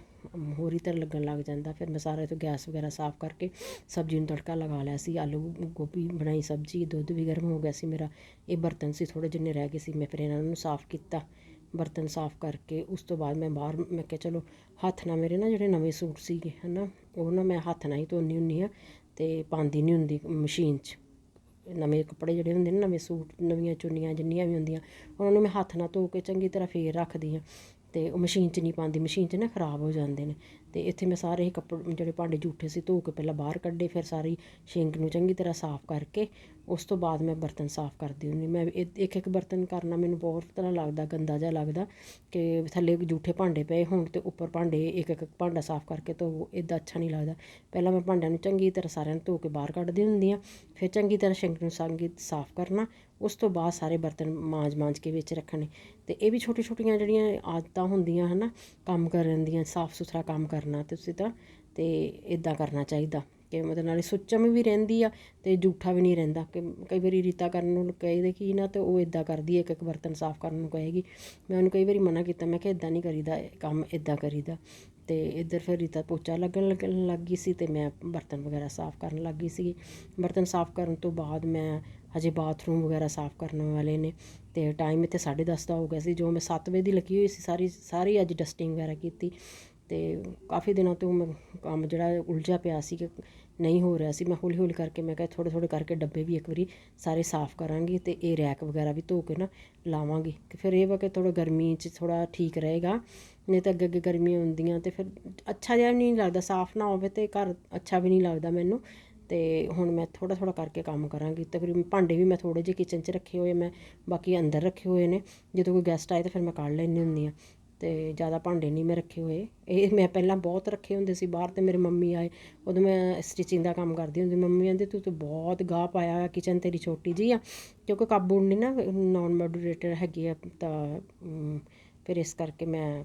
ਹੋਰ ਹੀ ਤਰ੍ਹਾਂ ਲੱਗਣ ਲੱਗ ਜਾਂਦਾ। ਫਿਰ ਮੈਂ ਸਾਰਾ ਤੋਂ ਗੈਸ ਵਗੈਰਾ ਸਾਫ਼ ਕਰਕੇ ਸਬਜ਼ੀ ਨੂੰ ਤੜਕਾ ਲਗਾ ਲਿਆ ਸੀ, ਆਲੂ ਗੋਭੀ ਬਣਾਈ ਸਬਜ਼ੀ, ਦੁੱਧ ਵੀ ਗਰਮ ਹੋ ਗਿਆ ਸੀ ਮੇਰਾ। ਇਹ ਬਰਤਨ ਸੀ ਥੋੜ੍ਹੇ ਜਿੰਨੇ ਰਹਿ ਗਏ ਸੀ, ਮੈਂ ਫਿਰ ਇਹਨਾਂ ਨੂੰ ਸਾਫ਼ ਕੀਤਾ। ਬਰਤਨ ਸਾਫ਼ ਕਰਕੇ ਉਸ ਤੋਂ ਬਾਅਦ ਮੈਂ ਬਾਹਰ ਮੈਂ ਕਿਹਾ ਚਲੋ ਹੱਥ ਨਾਲ ਮੇਰੇ ਨਾ ਜਿਹੜੇ ਨਵੇਂ ਸੂਟ ਸੀਗੇ ਹੈ ਨਾ ਉਹ ਨਾ ਮੈਂ ਹੱਥ ਨਾਲ ਹੀ ਧੋਨੀ ਹੁੰਦੀ ਹਾਂ ਅਤੇ ਪਾਉਂਦੀ ਨਹੀਂ ਹੁੰਦੀ ਮਸ਼ੀਨ 'ਚ। ਨਵੇਂ ਕੱਪੜੇ ਜਿਹੜੇ ਹੁੰਦੇ ਨੇ, ਨਵੇਂ ਸੂਟ, ਨਵੀਆਂ ਚੁੰਨੀਆਂ ਜਿੰਨੀਆਂ ਵੀ ਹੁੰਦੀਆਂ, ਉਹਨਾਂ ਨੂੰ ਮੈਂ ਹੱਥ ਨਾਲ ਧੋ ਕੇ ਚੰਗੀ ਤਰ੍ਹਾਂ ਫੇਰ ਰੱਖਦੀ ਹਾਂ। ਅਤੇ ਉਹ ਮਸ਼ੀਨ 'ਚ ਨਹੀਂ ਪਾਉਂਦੀ, ਮਸ਼ੀਨ 'ਚ ਨਾ ਖਰਾਬ ਹੋ ਜਾਂਦੇ ਨੇ। ਅਤੇ ਇੱਥੇ ਮੈਂ ਸਾਰੇ ਕੱਪੜੇ, ਜਿਹੜੇ ਭਾਂਡੇ ਜੂਠੇ ਸੀ ਧੋ ਕੇ ਪਹਿਲਾਂ ਬਾਹਰ ਕੱਢੇ, ਫਿਰ ਸਾਰੀ ਸ਼ਿੰਕ ਨੂੰ ਚੰਗੀ ਤਰ੍ਹਾਂ ਸਾਫ਼ ਕਰਕੇ ਉਸ ਤੋਂ ਬਾਅਦ ਮੈਂ ਬਰਤਨ ਸਾਫ਼ ਕਰਦੀ ਹੁੰਦੀ ਮੈਂ ਇੱਕ ਇੱਕ ਬਰਤਨ ਕਰਨਾ ਮੈਨੂੰ ਬਹੁਤ ਤਰ੍ਹਾਂ ਲੱਗਦਾ, ਗੰਦਾ ਜਿਹਾ ਲੱਗਦਾ ਕਿ ਥੱਲੇ ਜੂਠੇ ਭਾਂਡੇ ਪਏ ਹੋਣ ਤੇ ਉੱਪਰ ਭਾਂਡੇ, ਇੱਕ ਇੱਕ ਭਾਂਡਾ ਸਾਫ਼ ਕਰਕੇ ਧੋ ਇਦਾਂ ਅੱਛਾ ਨਹੀਂ ਲੱਗਦਾ। ਪਹਿਲਾਂ ਮੈਂ ਭਾਂਡਿਆਂ ਨੂੰ ਚੰਗੀ ਤਰ੍ਹਾਂ ਸਾਰਿਆਂ ਨੂੰ ਧੋ ਕੇ ਬਾਹਰ ਕੱਢਦੀ ਹੁੰਦੀ ਆ ਫਿਰ ਚੰਗੀ ਤਰ੍ਹਾਂ ਸ਼ਿੰਕ ਨੂੰ ਸੰਗੀ, ਸਾਫ਼ ਕਰਨਾ, ਉਸ ਤੋਂ ਬਾਅਦ ਸਾਰੇ ਬਰਤਨ ਮਾਂਜ-ਮਾਂਜ ਕੇ ਵਿੱਚ ਰੱਖਣੇ। ਤੇ ਇਹ ਵੀ ਛੋਟੀ ਛੋਟੀਆਂ ਜਿਹੜੀਆਂ ਆਦਤਾਂ ਹੁੰਦੀਆਂ ਹਨਾ, ਕੰਮ ਕਰਨ ਦੀਆਂ ਸਾਫ਼ ਸੁਥਰਾ ਕੰਮ ਕਰਨਾ ਕਰਨਾ ਤੁਸੀਂ ਤਾਂ ਤੇ ਇਦਾਂ ਕਰਨਾ ਚਾਹੀਦਾ ਕਿ ਮਤਲਬ ਨਾਲੇ ਸੁੱਚਮ ਵੀ ਰਹਿੰਦੀ ਆ ਤੇ ਜੂਠਾ ਵੀ ਨਹੀਂ ਰਹਿੰਦਾ ਕਿ ਕਈ ਵਾਰੀ ਰੀਤਾ ਕਰਨ ਨੂੰ ਕਹੇਦੇ ਕਿ ਨਾ ਤੇ ਉਹ ਇਦਾਂ ਕਰਦੀ ਹੈ ਇੱਕ ਇੱਕ ਬਰਤਨ ਸਾਫ਼ ਕਰਨ ਨੂੰ ਕਹੇਗੀ। ਮੈਂ ਉਹਨੂੰ ਕਈ ਵਾਰੀ ਮਨਾ ਕੀਤਾ, ਮੈਂ ਕਿ ਇਦਾਂ ਨਹੀਂ ਕਰੀਦਾ ਕੰਮ ਇਦਾਂ ਕਰੀਦਾ। ਤੇ ਇੱਧਰ ਫਿਰ ਰੀਤਾ ਪੋਚਾ ਲੱਗਣ ਲੱਗਣ ਲੱਗ ਗਈ ਸੀ ਤੇ ਮੈਂ ਬਰਤਨ ਵਗੈਰਾ ਸਾਫ਼ ਕਰਨ ਲੱਗ ਗਈ ਸੀ ਬਰਤਨ ਸਾਫ਼ ਕਰਨ ਤੋਂ ਬਾਅਦ ਮੈਂ ਹਜੇ ਬਾਥਰੂਮ ਵਗੈਰਾ ਸਾਫ਼ ਕਰਨ ਵਾਲੇ ਨੇ ਤੇ ਟਾਈਮ ਇੱਥੇ 10:30 ਦਾ ਹੋ ਗਿਆ ਸੀ, ਜੋ ਮੈਂ 7 ਵਜੇ ਦੀ ਲੱਗੀ ਹੋਈ ਸੀ, ਸਾਰੀ ਸਾਰੀ ਅੱਜ ਡਸਟਿੰਗ ਵਗੈਰਾ ਕੀਤੀ। ਅਤੇ ਕਾਫੀ ਦਿਨਾਂ ਤੋਂ ਮੈਂ ਕੰਮ ਜਿਹੜਾ ਉਲਝਿਆ ਪਿਆ ਸੀ ਕਿ ਨਹੀਂ ਹੋ ਰਿਹਾ ਸੀ। ਮੈਂ ਹੌਲੀ ਹੌਲੀ ਕਰਕੇ ਮੈਂ ਕਿਹਾ ਥੋੜ੍ਹੇ ਥੋੜ੍ਹੇ ਕਰਕੇ ਡੱਬੇ ਵੀ ਇੱਕ ਵਾਰੀ ਸਾਰੇ ਸਾਫ਼ ਕਰਾਂਗੀ ਅਤੇ ਇਹ ਰੈਕ ਵਗੈਰਾ ਵੀ ਧੋ ਕੇ ਨਾ ਲਾਵਾਂਗੀ। ਅਤੇ ਫਿਰ ਇਹ ਵਾ ਕਿ ਥੋੜ੍ਹਾ ਗਰਮੀ 'ਚ ਥੋੜ੍ਹਾ ਠੀਕ ਰਹੇਗਾ, ਨਹੀਂ ਤਾਂ ਅੱਗੇ ਅੱਗੇ ਗਰਮੀਆਂ ਹੁੰਦੀਆਂ ਅਤੇ ਫਿਰ ਅੱਛਾ ਜਿਹਾ ਨਹੀਂ ਲੱਗਦਾ, ਸਾਫ਼ ਨਾ ਹੋਵੇ ਅਤੇ ਘਰ ਅੱਛਾ ਵੀ ਨਹੀਂ ਲੱਗਦਾ ਮੈਨੂੰ। ਅਤੇ ਹੁਣ ਮੈਂ ਥੋੜ੍ਹਾ ਥੋੜ੍ਹਾ ਕਰਕੇ ਕੰਮ ਕਰਾਂਗੀ ਤਕਰੀਬਨ ਭਾਂਡੇ ਵੀ ਮੈਂ ਥੋੜ੍ਹੇ ਜਿਹੇ ਕਿਚਨ 'ਚ ਰੱਖੇ ਹੋਏ ਮੈਂ ਬਾਕੀ ਅੰਦਰ ਰੱਖੇ ਹੋਏ ਨੇ। ਜਦੋਂ ਕੋਈ ਗੈਸਟ ਆਏ ਤਾਂ ਫਿਰ ਮੈਂ ਕੱਢ ਲੈਂਦੀ ਹੁੰਦੀ ਹਾਂ। ਅਤੇ ਜ਼ਿਆਦਾ ਭਾਂਡੇ ਨਹੀਂ ਮੈਂ ਰੱਖੇ ਹੋਏ। ਇਹ ਮੈਂ ਪਹਿਲਾਂ ਬਹੁਤ ਰੱਖੇ ਹੁੰਦੇ ਸੀ ਬਾਹਰ ਤੇ ਮੇਰੇ ਮੰਮੀ ਆਏ। ਉਦੋਂ ਮੈਂ ਸਟਿਚਿੰਗ ਦਾ ਕੰਮ ਕਰਦੀ ਹੁੰਦੀ। ਮੰਮੀ ਕਹਿੰਦੇ, ਤੂੰ ਤਾਂ ਬਹੁਤ ਗਾਹ ਪਾਇਆ ਹੋਇਆ ਕਿਚਨ ਤੇਰੀ ਛੋਟੀ ਜੀ ਆ। ਕਿਉਂਕਿ ਕਾਬੂ ਨਹੀਂ ਨਾ ਨੋਨ ਮੋਡਰੇਟਰ ਹੈਗੀ ਆ ਤਾਂ ਫਿਰ ਇਸ ਕਰਕੇ ਮੈਂ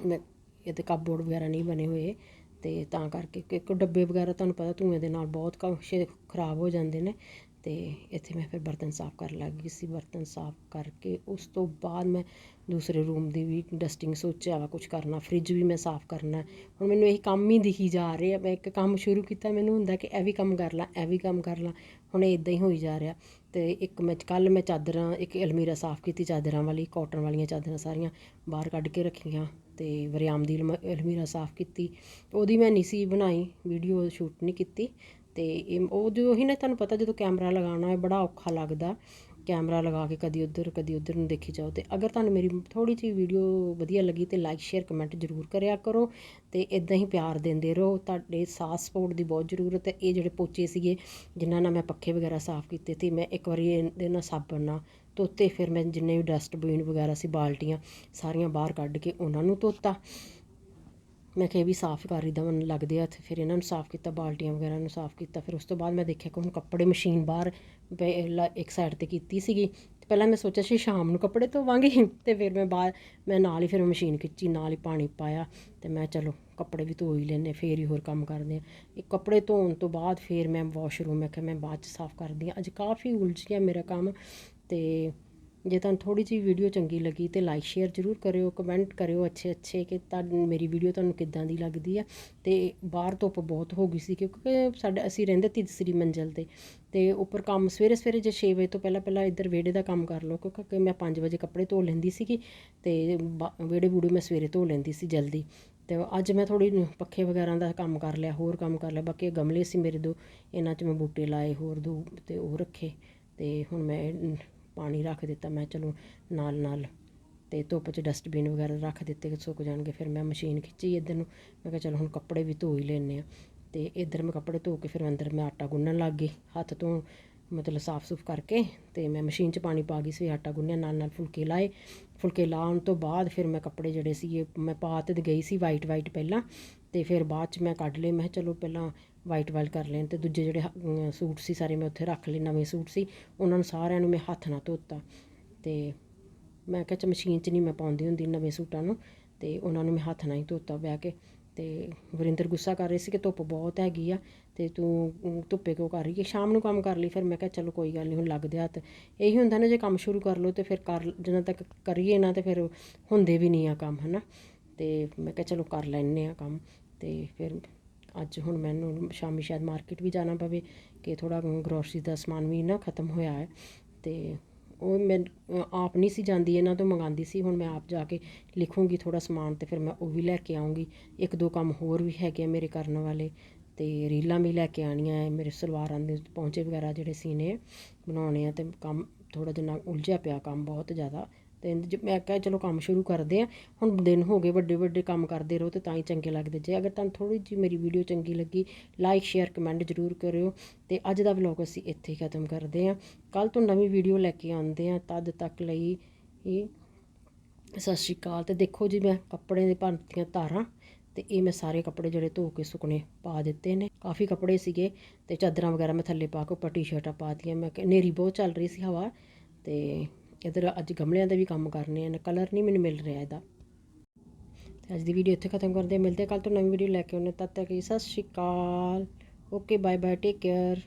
ਮੈਂ ਇਹਦੇ ਕੱਪਬੋਰਡ ਵਗੈਰਾ ਨਹੀਂ ਬਣੇ ਹੋਏ। ਅਤੇ ਤਾਂ ਕਰਕੇ ਕਿ ਇੱਕ ਡੱਬੇ ਵਗੈਰਾ ਤੁਹਾਨੂੰ ਪਤਾ ਧੂਏ ਦੇ ਨਾਲ ਬਹੁਤ ਖਰਾਬ ਹੋ ਜਾਂਦੇ ਨੇ। ਅਤੇ ਇੱਥੇ ਮੈਂ ਫਿਰ ਬਰਤਨ ਸਾਫ਼ ਕਰਨ ਲੱਗ ਗਈ ਸੀ। ਬਰਤਨ ਸਾਫ਼ ਕਰਕੇ ਉਸ ਤੋਂ ਬਾਅਦ ਮੈਂ ਦੂਸਰੇ ਰੂਮ ਦੀ ਵੀ ਡਸਟਿੰਗ ਸੋਚਿਆ ਵਾ, ਕੁਛ ਕਰਨਾ, ਫਰਿੱਜ ਵੀ ਮੈਂ ਸਾਫ਼ ਕਰਨਾ ਹੁਣ ਮੈਨੂੰ ਇਹ ਕੰਮ ਹੀ ਦਿਖੀ ਜਾ ਰਹੇ ਆ। ਮੈਂ ਇੱਕ ਕੰਮ ਸ਼ੁਰੂ ਕੀਤਾ, ਮੈਨੂੰ ਹੁੰਦਾ ਕਿ ਇਹ ਵੀ ਕੰਮ ਕਰ ਲਾਂ, ਇਹ ਵੀ ਕੰਮ ਕਰ ਲਾਂ। ਹੁਣ ਇਹ ਇਦਾਂ ਹੀ ਹੋਈ ਜਾ ਰਿਹਾ। ਅਤੇ ਇੱਕ ਮੈਂ ਕੱਲ੍ਹ ਮੈਂ ਚਾਦਰਾਂ, ਇੱਕ ਅਲਮੀਰਾ ਸਾਫ਼ ਕੀਤੀ, ਚਾਦਰਾਂ ਵਾਲੀ ਕੋਟਨ ਵਾਲੀਆਂ ਚਾਦਰਾਂ ਸਾਰੀਆਂ ਬਾਹਰ ਕੱਢ ਕੇ ਰੱਖੀਆਂ ਅਤੇ ਵਰਿਆਮ ਦੀ ਅਲਮ- ਅਲਮੀਰਾ ਸਾਫ਼ ਕੀਤੀ। ਉਹਦੀ ਮੈਂ ਨਹੀਂ ਸੀ ਬਣਾਈ ਵੀਡੀਓ ਸ਼ੂਟ ਨਹੀਂ ਕੀਤੀ। ਤੇ ਇਹ ਉਹ ਜੋ ਹੀ ਨਾ ਤੁਹਾਨੂੰ ਪਤਾ ਜਦੋਂ ਕੈਮਰਾ ਲਗਾਉਣਾ ਹੋਏ, ਬੜਾ ਔਖਾ ਲੱਗਦਾ। ਕੈਮਰਾ ਲਗਾ ਕੇ ਕਦੀ ਉੱਧਰ ਕਦੀ ਉੱਧਰ ਨੂੰ ਦੇਖੀ ਜਾਓ ਤੇ ਅਗਰ ਤੁਹਾਨੂੰ ਮੇਰੀ ਥੋੜੀ ਜਿਹੀ ਵੀਡੀਓ ਵਧੀਆ ਲੱਗੀ ਤੇ ਲਾਈਕ ਸ਼ੇਅਰ ਕਮੈਂਟ ਜ਼ਰੂਰ ਕਰਿਆ ਕਰੋ ਤੇ ਇਦਾਂ ਹੀ ਪਿਆਰ ਦਿੰਦੇ ਰਹੋ। ਤੁਹਾਡੇ ਸਾਥ ਸਪੋਰਟ ਦੀ ਬਹੁਤ ਜ਼ਰੂਰਤ ਹੈ। ਇਹ ਜਿਹੜੇ ਪੋਚੇ ਸੀਗੇ ਜਿਨ੍ਹਾਂ ਨਾਲ ਮੈਂ ਪੱਖੇ ਵਗੈਰਾ ਸਾਫ਼ ਕੀਤੇ ਤੇ ਮੈਂ ਇੱਕ ਵਾਰੀ ਇਹਦੇ ਨਾਲ ਸਾਬਣ ਨਾਲ ਧੋਤੇ, ਫਿਰ ਮੈਂ ਜਿੰਨੇ ਵੀ ਡਸਟਬਿਨ ਵਗੈਰਾ ਸੀ, ਬਾਲਟੀਆਂ ਸਾਰੀਆਂ ਬਾਹਰ ਕੱਢ ਕੇ ਉਹਨਾਂ ਨੂੰ ਧੋਤਾ। ਮੈਂ ਕਿਹਾ ਇਹ ਵੀ ਸਾਫ਼ ਕਰ ਹੀ ਦਵਾਂ ਲੱਗਦੇ ਹੱਥ ਫਿਰ ਇਹਨਾਂ ਨੂੰ ਸਾਫ਼ ਕੀਤਾ, ਬਾਲਟੀਆਂ ਵਗੈਰਾ ਨੂੰ ਸਾਫ਼ ਕੀਤਾ, ਫਿਰ ਉਸ ਤੋਂ ਬਾਅਦ ਮੈਂ ਦੇਖਿਆ ਕਿ ਹੁਣ ਕੱਪੜੇ ਮਸ਼ੀਨ ਬਾਹਰ ਪਏ ਲ- ਇੱਕ ਸਾਈਡ ਤੇ ਕੀਤੀ ਸੀਗੀ। ਤੇ ਪਹਿਲਾਂ ਮੈਂ ਸੋਚਿਆ ਸੀ ਸ਼ਾਮ ਨੂੰ ਕੱਪੜੇ ਧੋਵਾਂਗੀ ਤੇ ਫਿਰ ਮੈਂ ਬਾਹਰ, ਮੈਂ ਨਾਲ ਹੀ ਫਿਰ ਮਸ਼ੀਨ ਖਿੱਚੀ, ਨਾਲ ਹੀ ਪਾਣੀ ਪਾਇਆ ਤੇ ਮੈਂ ਚਲੋ ਕੱਪੜੇ ਵੀ ਧੋ ਹੀ ਲੈਨੇ ਫੇਰ ਹੀ ਹੋਰ ਕੰਮ ਕਰਦੇ ਆ ਇਹ ਕੱਪੜੇ ਧੋਣ ਤੋਂ ਬਾਅਦ ਫਿਰ ਮੈਂ ਵਾਸ਼ਰੂਮ ਮੈਂ ਕਿਹਾ ਮੈਂ ਬਾਅਦ ਚ ਸਾਫ਼ ਕਰਦੀ ਆ ਅੱਜ ਕਾਫੀ ਉਲਝ ਗਿਆ ਮੇਰਾ ਕੰਮ ਤੇ ਜੇ ਤੁਹਾਨੂੰ ਥੋੜੀ ਜਿਹੀ ਵੀਡੀਓ ਚੰਗੀ ਲੱਗੀ ਤੇ ਲਾਈਕ ਸ਼ੇਅਰ ਜ਼ਰੂਰ ਕਰਿਓ ਕਮੈਂਟ ਕਰਿਓ ਅੱਛੇ ਅੱਛੇ ਕਿ ਤੁਹਾਨੂੰ ਮੇਰੀ ਵੀਡੀਓ ਤੁਹਾਨੂੰ ਕਿੱਦਾਂ ਦੀ ਲੱਗਦੀ ਆ। ਤੇ ਬਾਹਰ ਧੁੱਪ ਬਹੁਤ ਹੋ ਗਈ ਸੀ ਕਿਉਂਕਿ ਸਾਡੇ, ਅਸੀਂ ਰਹਿੰਦੇ ਤੀਸਰੀ ਮੰਜ਼ਲ ਤੇ। ਤੇ ਉੱਪਰ ਕੰਮ ਸਵੇਰੇ ਸਵੇਰੇ ਜੇ 6 ਵਜੇ ਤੋਂ ਪਹਿਲਾਂ ਪਹਿਲਾਂ ਇੱਧਰ ਵਿਹੜੇ ਦਾ ਕੰਮ ਕਰ ਲਓ, ਕਿਉਂਕਿ ਮੈਂ 5 ਵਜੇ ਕੱਪੜੇ ਧੋ ਲੈਂਦੀ ਸੀਗੀ ਤੇ ਬਾ- ਵਿਹੜੇ ਬੂੜੇ ਮੈਂ ਸਵੇਰੇ ਧੋ ਲੈਂਦੀ ਸੀ ਜਲਦੀ। ਤੇ ਅੱਜ ਮੈਂ ਥੋੜੀ ਪੱਖੇ ਵਗੈਰਾ ਦਾ ਕੰਮ ਕਰ ਲਿਆ, ਹੋਰ ਕੰਮ ਕਰ ਲਿਆ, ਬਾਕੀ ਗਮਲੇ ਸੀ ਮੇਰੇ ਦੋ, ਇਹਨਾਂ 'ਚ ਮੈਂ ਬੂਟੇ ਲਾਏ, ਹੋਰ ਦੋ ਤੇ ਉਹ ਰੱਖੇ। ਤੇ ਹੁਣ ਮੈਂ ਪਾਣੀ ਰੱਖ ਦਿੱਤਾ। ਮੈਂ ਚਲੋ ਨਾਲ ਨਾਲ ਤੇ ਧੁੱਪ 'ਚ ਡਸਟਬਿਨ ਵਗੈਰਾ ਰੱਖ ਦਿੱਤੇ ਕਿ ਸੁੱਕ ਜਾਣਗੇ। ਫਿਰ ਮੈਂ ਮਸ਼ੀਨ ਖਿੱਚੀ ਇੱਧਰ ਨੂੰ। ਮੈਂ ਕਿਹਾ ਚਲੋ ਹੁਣ ਕੱਪੜੇ ਵੀ ਧੋ ਹੀ ਲੈਨੇ ਆ ਤੇ ਇੱਧਰ ਮੈਂ ਕੱਪੜੇ ਧੋ ਕੇ ਫਿਰ ਅੰਦਰ ਮੈਂ ਆਟਾ ਗੁੰਨਣ ਲੱਗ ਗਈ। ਹੱਥ ਤੋਂ ਮਤਲਬ ਸਾਫ਼ ਸੁਫ ਕਰਕੇ ਤੇ ਮੈਂ ਮਸ਼ੀਨ 'ਚ ਪਾਣੀ ਪਾ ਗਈ ਸੀ, ਆਟਾ ਗੁੰਨਿਆ, ਨਾਲ ਨਾਲ ਫੁਲਕੇ ਲਾਏ। ਫੁਲਕੇ ਲਾਉਣ ਤੋਂ ਬਾਅਦ ਫਿਰ ਮੈਂ ਕੱਪੜੇ ਜਿਹੜੇ ਸੀ ਮੈਂ ਪਾ ਤੇ ਗਈ ਸੀ ਵਾਈਟ ਵਾਈਟ ਪਹਿਲਾਂ। ਤੇ ਫਿਰ ਬਾਅਦ 'ਚ ਮੈਂ ਕੱਢ ਲਏ। ਮੈਂ ਕਿਹਾ ਚਲੋ ਪਹਿਲਾਂ ਵਾਈਟ ਵਾਈਟ ਕਰ ਲੈਣ ਤੇ ਦੂਜੇ ਜਿਹੜੇ ਹ- ਸੂਟ ਸੀ ਸਾਰੇ ਮੈਂ ਉੱਥੇ ਰੱਖ ਲਏ, ਨਵੇਂ ਸੂਟ ਸੀ, ਉਹਨਾਂ ਨੂੰ ਸਾਰਿਆਂ ਨੂੰ ਮੈਂ ਹੱਥ ਨਾਲ ਧੋਤਾ ਤੇ ਮੈਂ ਕਿਹਾ ਚ ਮਸ਼ੀਨ 'ਚ ਨਹੀਂ ਮੈਂ ਪਾਉਂਦੀ ਹੁੰਦੀ ਨਵੇਂ ਸੂਟਾਂ ਨੂੰ। ਤੇ ਉਹਨਾਂ ਨੂੰ ਮੈਂ ਹੱਥ ਨਾਲ ਹੀ ਧੋਤਾ ਬਹਿ ਕੇ ਤੇ ਵਰਿੰਦਰ ਗੁੱਸਾ ਕਰ ਰਹੀ ਸੀ ਕਿ ਧੁੱਪ ਬਹੁਤ ਹੈਗੀ ਆ ਤੇ ਤੂੰ ਧੁੱਪੇ ਕਿਉਂ ਕਰ ਰਹੀ ਹੈ? ਸ਼ਾਮ ਨੂੰ ਕੰਮ ਕਰ ਲਈ, ਫਿਰ ਮੈਂ ਕਿਹਾ, ਚਲੋ, ਕੋਈ ਗੱਲ ਨਹੀਂ, ਹੁਣ ਲੱਗਦੇ ਹੱਥ। ਇਹੀ ਹੁੰਦਾ ਨਾ, ਜੇ ਕੰਮ ਸ਼ੁਰੂ ਕਰ ਲਓ ਤੇ ਫਿਰ ਕਰ, ਜਦੋਂ ਤੱਕ ਕਰੀਏ ਨਾ ਤੇ ਫਿਰ ਹੁੰਦੇ ਵੀ ਨਹੀਂ ਆ ਕੰਮ, ਹਨਾ? ਤੇ ਮੈਂ ਕਿਹਾ, ਚਲੋ, ਕਰ ਲੈਣੇ ਆ ਕੰਮ। ਤੇ ਫਿਰ ਅੱਜ ਹੁਣ ਮੈਨੂੰ ਸ਼ਾਮੀ ਸ਼ਾਇਦ ਮਾਰਕੀਟ ਵੀ ਜਾਣਾ ਪਵੇ ਕਿ ਥੋੜਾ ਗਰੋਸਰੀ ਦਾ ਸਮਾਨ ਵੀ ਨਾ ਖਤਮ ਹੋਇਆ ਹੈ ਤੇ ਉਹ ਮੈਂ ਆਪ ਨਹੀਂ ਸੀ ਜਾਂਦੀ ਇਹਨਾਂ ਤੋਂ ਮੰਗਾਉਂਦੀ ਸੀ ਹੁਣ ਮੈਂ ਆਪ ਜਾ ਕੇ ਲਿਖੂੰਗੀ ਥੋੜਾ ਸਮਾਨ ਤੇ ਫਿਰ ਮੈਂ ਉਹ ਵੀ ਲੈ ਕੇ ਆਉਂਗੀ ਇੱਕ ਦੋ ਕੰਮ ਹੋਰ ਵੀ ਹੈਗੇ ਆ ਮੇਰੇ ਕਰਨ ਵਾਲੇ ਤੇ ਰੀਲਾਂ ਵੀ ਲੈ ਕੇ ਆਣੀਆਂ ਹੈ ਮੇਰੇ ਸਲਵਾਰਾਂ ਦੇ ਪੌਂਚੇ ਵਗੈਰਾ ਜਿਹੜੇ ਸੀਨੇ ਆ, ਬਣਾਉਣੇ ਆ ਤੇ ਕੰਮ ਥੋੜਾ ਜਿਹਾ ਉਲਝਿਆ ਪਿਆ ਕੰਮ ਬਹੁਤ ਜ਼ਿਆਦਾ। ਤੇ ਜ- ਮੈਂ ਕਿਹਾ ਚਲੋ ਕੰਮ ਸ਼ੁਰੂ ਕਰਦੇ ਆ ਹੁਣ ਦਿਨ ਹੋ ਗਏ ਵੱਡੇ ਵੱਡੇ ਕੰਮ ਕਰਦੇ ਰਹੋ ਤੇ ਤਾਂ ਹੀ ਚੰਗੇ ਲੱਗਦੇ। ਜੇ ਅਗਰ ਤੁਹਾਨੂੰ ਥੋੜੀ ਜਿਹੀ ਮੇਰੀ ਵੀਡੀਓ ਚੰਗੀ ਲੱਗੀ ਲਾਈਕ ਸ਼ੇਅਰ ਕਮੈਂਟ ਜ਼ਰੂਰ ਕਰਿਓ ਤੇ ਅੱਜ ਦਾ ਵਲੌਗ ਅਸੀਂ ਇੱਥੇ ਹੀ ਖਤਮ ਕਰਦੇ ਆ ਕੱਲ ਤੋਂ ਨਵੀਂ ਵੀਡੀਓ ਲੈ ਕੇ ਆਉਂਦੇ ਆ ਤਦ ਤੱਕ ਲਈ ਇਹ ਸਤਿ ਸ਼੍ਰੀ ਅਕਾਲ। ਤੇ ਦੇਖੋ ਜੀ ਮੈਂ ਕੱਪੜੇ ਦੇ ਭੰਨਤੀਆਂ ਤਾਰਾਂ ਤੇ ਇਹ ਮੈਂ ਸਾਰੇ ਕੱਪੜੇ ਜਿਹੜੇ ਧੋ ਕੇ ਸੁੱਕਣੇ ਪਾ ਦਿੱਤੇ ਨੇ। ਕਾਫੀ ਕੱਪੜੇ ਸੀਗੇ ਤੇ ਚਾਦਰਾਂ ਵਗੈਰਾ ਮੈਂ ਥੱਲੇ ਪਾ ਕੇ ਉੱਪਰ ਟੀ-ਸ਼ਰਟਾਂ ਪਾਤੀਆਂ ਮੈਂ ਕਿ ਨੇਰੀ ਬਹੁਤ ਚੱਲ ਰਹੀ ਸੀ ਹਵਾ ਤੇ ਇੱਧਰ ਅੱਜ ਗਮਲਿਆਂ ਦੇ ਵੀ ਕੰਮ ਕਰਨੇ ਆ ਕਲਰ ਨਹੀਂ ਮੈਨੂੰ ਮਿਲ ਰਿਹਾ ਇਹਦਾ। ਤੇ ਅੱਜ ਦੀ ਵੀਡੀਓ ਇੱਥੇ ਖਤਮ ਕਰਦੇ ਮਿਲਦੇ ਕੱਲ ਤੋਂ ਨਵੀਂ ਵੀਡੀਓ ਲੈ ਕੇ ਆਉਣੇ ਤਦ ਤੱਕ ਜੀ ਸਤਿ ਸ਼੍ਰੀ ਅਕਾਲ। Okay bye bye take care